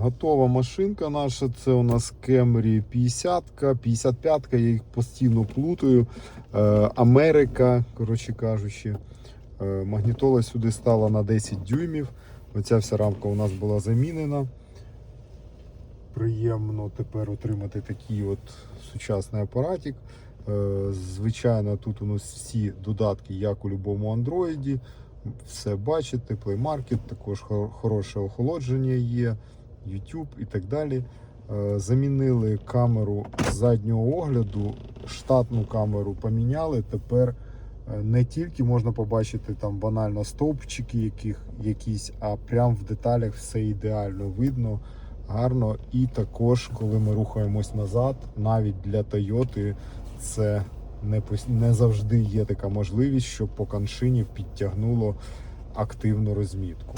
Готова машинка наша. Це у нас Camry 50, 55, я їх постійно плутаю. Е, Америка, коротше кажучи. Е, Магнітола сюди стала на 10 дюймів. Оця вся рамка у нас була замінена. Приємно тепер отримати такий от сучасний апаратик. Е, Звичайно, тут у нас всі додатки, як у будь-якому андроїді. Все бачите, Play Market, також хороше охолодження є, YouTube і так далі. Е, Замінили камеру заднього огляду, штатну камеру поміняли. Тепер е, не тільки можна побачити там банально стовпчики яких, якісь, а прям в деталях все ідеально видно, гарно. І також, коли ми рухаємось назад, навіть для Toyota це не, не завжди є така можливість, щоб по каншині підтягнуло активну розмітку.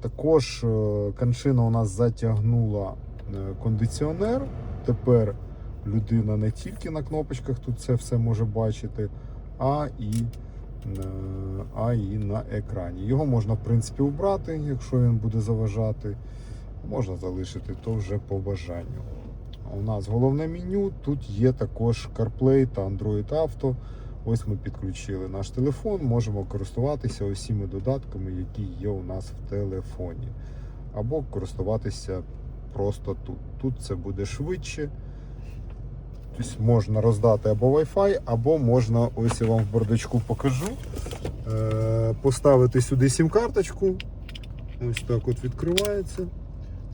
Також е, каншина у нас затягнула е, кондиціонер. Тепер людина не тільки на кнопочках тут це все може бачити, а і, е, а і на екрані. Його можна, в принципі, убрати, якщо він буде заважати. Можна залишити то вже по бажанню. У нас головне меню. Тут є також CarPlay та Android Auto. Ось ми підключили наш телефон, можемо користуватися усіма додатками, які є у нас в телефоні. Або користуватися просто тут. Тут це буде швидше. Тобто можна роздати або Wi-Fi, або можна, ось я вам в бардачку покажу. Е, поставити сюди сім-карточку. Ось так от відкривається.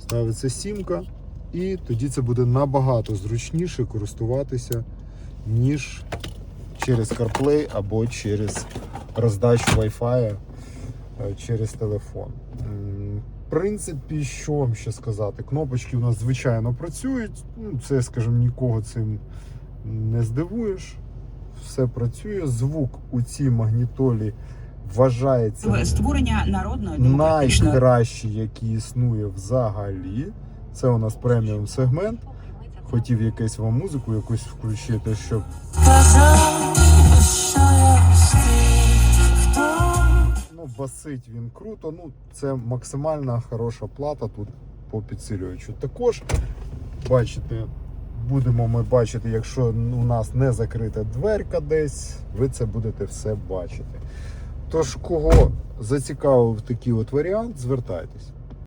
Ставиться сімка. І тоді це буде набагато зручніше користуватися, ніж через CarPlay або через роздачу Wi-Fi е, через телефон. В принципі, що вам ще сказати? Кнопочки у нас звичайно працюють. Ну, Це, скажімо, нікого цим не здивуєш. Все працює. Звук у цій магнітолі вважається створення народної найкращий, який існує взагалі. Це у нас преміум сегмент. Хотів якусь вам музику якусь включити, щоб ну, басить він круто. Ну, це максимальна хороша плата тут по підсилювачу. Також бачите, будемо ми бачити, якщо у нас не закрита дверка десь, ви це будете все бачити. Тож, кого зацікавив такий от варіант, звертайтесь.